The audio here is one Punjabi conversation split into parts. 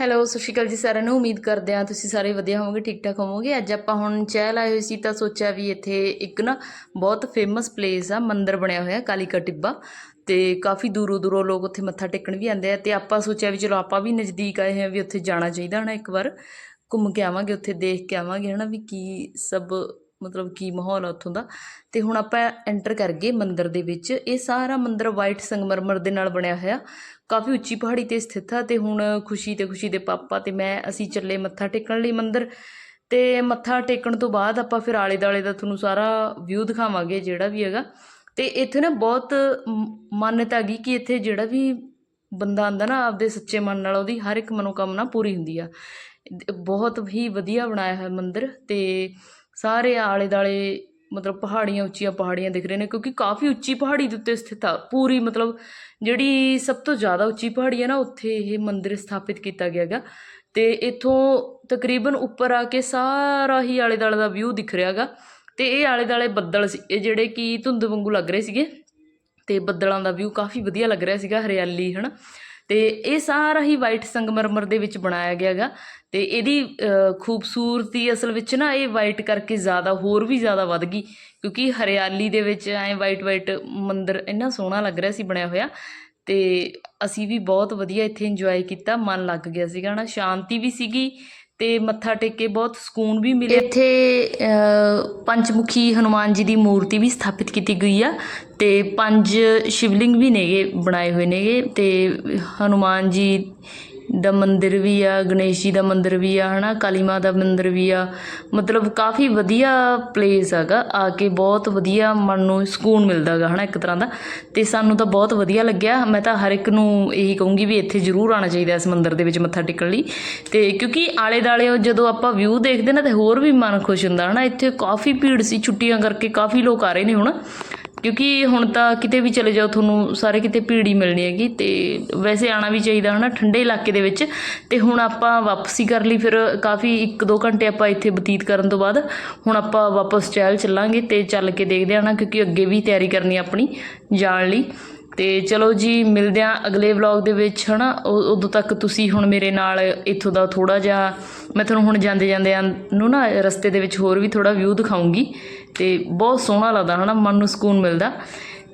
ਹੈਲੋ ਸਤਿ ਸ਼੍ਰੀ ਅਕਾਲ ਜੀ ਸਾਰਿਆਂ ਨੂੰ ਉਮੀਦ ਕਰਦੇ ਹਾਂ ਤੁਸੀਂ ਸਾਰੇ ਵਧੀਆ ਹੋਵੋਗੇ, ਠੀਕ ਠਾਕ ਹੋਵੋਗੇ। ਅੱਜ ਆਪਾਂ ਹੁਣ ਚਹਿਲ ਆਏ ਹੋਏ ਸੀ ਤਾਂ ਸੋਚਿਆ ਵੀ ਇੱਥੇ ਇੱਕ ਨਾ ਬਹੁਤ ਫੇਮਸ ਪਲੇਸ ਆ, ਮੰਦਿਰ ਬਣਿਆ ਹੋਇਆ ਕਾਲੀ ਕਾ ਟਿੱਬਾ। ਤੇ ਕਾਫੀ ਦੂਰੋਂ ਦੂਰੋਂ ਲੋਕ ਉੱਥੇ ਮੱਥਾ ਟੇਕਣ ਵੀ ਆਉਂਦੇ ਆ ਤੇ ਆਪਾਂ ਸੋਚਿਆ ਵੀ ਚਲੋ ਆਪਾਂ ਵੀ ਨਜ਼ਦੀਕ ਆਏ ਹਾਂ ਵੀ ਉੱਥੇ ਜਾਣਾ ਚਾਹੀਦਾ ਹਨਾ ਇੱਕ ਵਾਰ। ਘੁੰਮ ਕੇ ਆਵਾਂਗੇ, ਉੱਥੇ ਦੇਖ ਕੇ ਆਵਾਂਗੇ ਹਨਾ ਵੀ ਕੀ ਸਭ ਮਤਲਬ ਕੀ ਮਾਹੌਲ ਆ ਉੱਥੋਂ ਦਾ। ਤੇ ਹੁਣ ਆਪਾਂ ਐਂਟਰ ਕਰ ਗਏ ਮੰਦਿਰ ਦੇ ਵਿੱਚ। ਇਹ ਸਾਰਾ ਮੰਦਿਰ ਵਾਈਟ ਸੰਗਮਰਮਰ ਦੇ ਨਾਲ ਬਣਿਆ ਹੋਇਆ। ਕਾਫੀ ਉੱਚੀ ਪਹਾੜੀ ਤੇ ਸਥਿਤ ਆ ਤੇ ਹੁਣ ਖੁਸ਼ੀ ਤੇ ਖੁਸ਼ੀ ਦੇ ਪਾਪਾ ਤੇ ਮੈਂ, ਅਸੀਂ ਚੱਲੇ ਮੱਥਾ ਟੇਕਣ ਲਈ ਮੰਦਿਰ। ਤੇ ਮੱਥਾ ਟੇਕਣ ਤੋਂ ਬਾਅਦ ਆਪਾਂ ਫਿਰ ਆਲੇ ਦਾਲੇ ਦਾ ਤੁਹਾਨੂੰ ਸਾਰਾ ਵਿਊ ਦਿਖਾਵਾਂਗੇ ਜਿਹੜਾ ਵੀ ਹੈਗਾ। ਤੇ ਇੱਥੇ ਨਾ ਬਹੁਤ ਮਾਨਤਾ ਗਈ ਕਿ ਇੱਥੇ ਜਿਹੜਾ ਵੀ ਬੰਦਾ ਆਂਦਾ ਨਾ, ਆਪਦੇ ਸੱਚੇ ਮਨ ਨਾਲ ਉਹਦੀ ਹਰ ਇੱਕ ਮਨੋਕਾਮਨਾ ਪੂਰੀ ਹੁੰਦੀ ਆ। ਬਹੁਤ ਹੀ ਵਧੀਆ ਬਣਾਇਆ ਹੋਇਆ ਮੰਦਿਰ ਤੇ ਸਾਰੇ ਆਲੇ ਦੁਆਲੇ ਮਤਲਬ ਪਹਾੜੀਆਂ ਉੱਚੀਆਂ ਪਹਾੜੀਆਂ ਦਿਖ ਰਹੇ ਨੇ, ਕਿਉਂਕਿ ਕਾਫੀ ਉੱਚੀ ਪਹਾੜੀ ਦੇ ਉੱਤੇ ਸਥਿਤ ਆ। ਪੂਰੀ ਮਤਲਬ ਜਿਹੜੀ ਸਭ ਤੋਂ ਜ਼ਿਆਦਾ ਉੱਚੀ ਪਹਾੜੀ ਹੈ ਨਾ, ਉੱਥੇ ਇਹ ਮੰਦਿਰ ਸਥਾਪਿਤ ਕੀਤਾ ਗਿਆ ਗਾ ਤੇ ਇੱਥੋਂ ਤਕਰੀਬਨ ਉੱਪਰ ਆ ਕੇ ਸਾਰਾ ਹੀ ਆਲੇ ਦੁਆਲੇ ਦਾ ਵਿਊ ਦਿਖ ਰਿਹਾ ਗਾ ਤੇ ਇਹ ਆਲੇ ਦੁਆਲੇ ਬੱਦਲ ਸੀ, ਇਹ ਜਿਹੜੇ ਕਿ ਧੁੰਦ ਵਾਂਗੂ ਲੱਗ ਰਹੇ ਸੀਗੇ। ਤੇ ਬੱਦਲਾਂ ਦਾ ਵਿਊ ਕਾਫੀ ਵਧੀਆ ਲੱਗ ਰਿਹਾ ਸੀਗਾ, ਹਰਿਆਲੀ, ਹਨਾ। ਅਤੇ ਇਹ ਸਾਰਾ ਹੀ ਵਾਈਟ ਸੰਗਮਰਮਰ ਦੇ ਵਿੱਚ ਬਣਾਇਆ ਗਿਆ ਗਾ ਅਤੇ ਇਹਦੀ ਖੂਬਸੂਰਤੀ ਅਸਲ ਵਿੱਚ ਨਾ ਇਹ ਵਾਈਟ ਕਰਕੇ ਜ਼ਿਆਦਾ, ਹੋਰ ਵੀ ਜ਼ਿਆਦਾ ਵੱਧ ਗਈ ਕਿਉਂਕਿ ਹਰਿਆਲੀ ਦੇ ਵਿੱਚ ਐ ਵਾਈਟ ਵਾਈਟ ਮੰਦਿਰ ਇੰਨਾ ਸੋਹਣਾ ਲੱਗ ਰਿਹਾ ਸੀ ਬਣਿਆ ਹੋਇਆ ਅਤੇ ਅਸੀਂ ਵੀ ਬਹੁਤ ਵਧੀਆ ਇੱਥੇ ਇੰਜੋਏ ਕੀਤਾ, ਮਨ ਲੱਗ ਗਿਆ ਸੀਗਾ ਨਾ ਸ਼ਾਂਤੀ ਵੀ ਸੀਗੀ ਤੇ ਮੱਥਾ ਟੇਕ ਕੇ ਬਹੁਤ ਸਕੂਨ ਵੀ ਮਿਲਿਆ। ਇੱਥੇ ਪੰਚਮੁਖੀ ਹਨੂਮਾਨ ਜੀ ਦੀ ਮੂਰਤੀ ਵੀ ਸਥਾਪਿਤ ਕੀਤੀ ਗਈ ਆ ਤੇ ਪੰਜ ਸ਼ਿਵਲਿੰਗ ਵੀ ਨੇਗੇ, ਬਣਾਏ ਹੋਏ ਨੇਗੇ ਤੇ ਹਨੂਮਾਨ ਜੀ ਦਾ ਮੰਦਿਰ ਵੀ ਆ, ਗਣੇਸ਼ ਜੀ ਦਾ ਮੰਦਿਰ ਵੀ ਆ ਹੈ ਨਾ ਕਾਲੀ ਮਾਂ ਦਾ ਮੰਦਿਰ ਵੀ ਆ। ਮਤਲਬ ਕਾਫੀ ਵਧੀਆ ਪਲੇਸ ਹੈਗਾ, ਆ ਕੇ ਬਹੁਤ ਵਧੀਆ ਮਨ ਨੂੰ ਸਕੂਨ ਮਿਲਦਾ ਗਾ ਨਾ ਇੱਕ ਤਰ੍ਹਾਂ ਦਾ। ਅਤੇ ਸਾਨੂੰ ਤਾਂ ਬਹੁਤ ਵਧੀਆ ਲੱਗਿਆ। ਮੈਂ ਤਾਂ ਹਰ ਇੱਕ ਨੂੰ ਇਹੀ ਕਹੂੰਗੀ ਵੀ ਇੱਥੇ ਜ਼ਰੂਰ ਆਉਣਾ ਚਾਹੀਦਾ ਇਸ ਮੰਦਿਰ ਦੇ ਵਿੱਚ ਮੱਥਾ ਟੇਕਣ ਲਈ। ਅਤੇ ਕਿਉਂਕਿ ਆਲੇ ਦੁਆਲੇ ਜਦੋਂ ਆਪਾਂ ਵਿਊ ਦੇਖਦੇ ਨਾ, ਤਾਂ ਹੋਰ ਵੀ ਮਨ ਖੁਸ਼ ਹੁੰਦਾ ਹੈ ਨਾ ਇੱਥੇ ਕਾਫੀ ਭੀੜ ਸੀ, ਛੁੱਟੀਆਂ ਕਰਕੇ ਕਾਫੀ ਲੋਕ ਆ ਰਹੇ ਨੇ ਹੁਣ। ਕਿਉਂਕਿ ਹੁਣ ਤਾਂ ਕਿਤੇ ਵੀ ਚਲੇ ਜਾਓ, ਤੁਹਾਨੂੰ ਸਾਰੇ ਕਿਤੇ ਭੀੜ ਹੀ ਮਿਲਣੀ ਹੈਗੀ ਤੇ ਵੈਸੇ ਆਣਾ ਵੀ ਚਾਹੀਦਾ ਹਨਾ, ਠੰਡੇ ਇਲਾਕੇ ਦੇ ਵਿੱਚ। ਤੇ ਹੁਣ ਆਪਾਂ ਵਾਪਸੀ ਕਰ ਲਈ, ਫਿਰ ਕਾਫੀ 1-2 ਘੰਟੇ ਆਪਾਂ ਇੱਥੇ ਬਤੀਤ ਕਰਨ ਤੋਂ ਬਾਅਦ ਹੁਣ ਆਪਾਂ ਵਾਪਸ ਚਹਿਲ ਚੱਲਾਂਗੇ ਤੇ ਚੱਲ ਕੇ ਦੇਖਦੇ ਹਾਂ ਨਾ ਕਿਉਂਕਿ ਅੱਗੇ ਵੀ ਤਿਆਰੀ ਕਰਨੀ ਆਪਣੀ ਜਾਣ ਲਈ। ਅਤੇ ਚਲੋ ਜੀ, ਮਿਲਦੇ ਹਾਂ ਅਗਲੇ ਵਲੌਗ ਦੇ ਵਿੱਚ, ਹਨਾ? ਉ- ਉਦੋਂ ਤੱਕ ਤੁਸੀਂ ਹੁਣ ਮੇਰੇ ਨਾਲ ਇੱਥੋਂ ਦਾ ਥੋੜ੍ਹਾ ਜਿਹਾ, ਮੈਂ ਤੁਹਾਨੂੰ ਹੁਣ ਜਾਂਦੇ ਜਾਂਦੇ ਨੂੰ ਨਾ, ਰਸਤੇ ਦੇ ਵਿੱਚ ਹੋਰ ਵੀ ਥੋੜ੍ਹਾ ਵਿਊ ਦਿਖਾਉਂਗੀ। ਅਤੇ ਬਹੁਤ ਸੋਹਣਾ ਲੱਗਦਾ ਹੈ ਨਾ ਮਨ ਨੂੰ ਸਕੂਨ ਮਿਲਦਾ।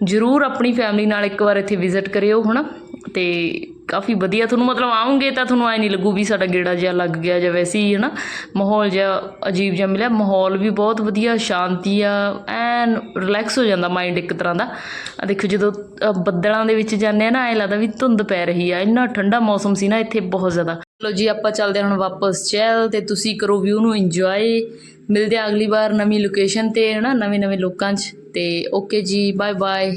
ਜ਼ਰੂਰ ਆਪਣੀ ਫੈਮਿਲੀ ਨਾਲ ਇੱਕ ਵਾਰ ਇੱਥੇ ਵਿਜ਼ਿਟ ਕਰਿਓ ਹੈ ਨਾ ਅਤੇ ਕਾਫੀ ਵਧੀਆ ਤੁਹਾਨੂੰ ਮਤਲਬ ਆਉਂਗੇ ਤਾਂ ਤੁਹਾਨੂੰ ਐ ਨਹੀਂ ਲੱਗੂ ਵੀ ਸਾਡਾ ਗੇੜਾ ਜਿਹਾ ਲੱਗ ਗਿਆ ਜਾਂ ਵੈਸੇ ਹੀ, ਹਨਾ? ਮਾਹੌਲ ਜਿਹਾ ਅਜੀਬ ਜਿਹਾ ਮਿਲਿਆ। ਮਾਹੌਲ ਵੀ ਬਹੁਤ ਵਧੀਆ, ਸ਼ਾਂਤੀ ਆ, ਐਨ ਰਿਲੈਕਸ ਹੋ ਜਾਂਦਾ ਮਾਈਂਡ ਇੱਕ ਤਰ੍ਹਾਂ ਦਾ। ਆ ਦੇਖੋ, ਜਦੋਂ ਬੱਦਲਾਂ ਦੇ ਵਿੱਚ ਜਾਂਦੇ ਆ ਨਾ, ਐ ਲੱਗਦਾ ਵੀ ਧੁੰਦ ਪੈ ਰਹੀ ਆ। ਇੰਨਾ ਠੰਡਾ ਮੌਸਮ ਸੀ ਨਾ ਇੱਥੇ ਬਹੁਤ ਜ਼ਿਆਦਾ। ਚਲੋ ਜੀ, ਆਪਾਂ ਚੱਲਦੇ ਹਾਂ ਹੁਣ ਵਾਪਸ ਚੈਲ ਤੇ ਤੁਸੀਂ ਕਰੋ ਵਿਊ ਨੂੰ ਇੰਜੋਏ ਮਿਲਦੇ ਆ ਅਗਲੀ ਵਾਰ ਨਵੀਂ ਲੋਕੇਸ਼ਨ ਤੇ, ਹਨਾ? ਨਵੇਂ ਨਵੇਂ ਲੋਕਾਂ 'ਚ। ਤੇ ਓਕੇ ਜੀ ਬਾਏ ਬਾਏ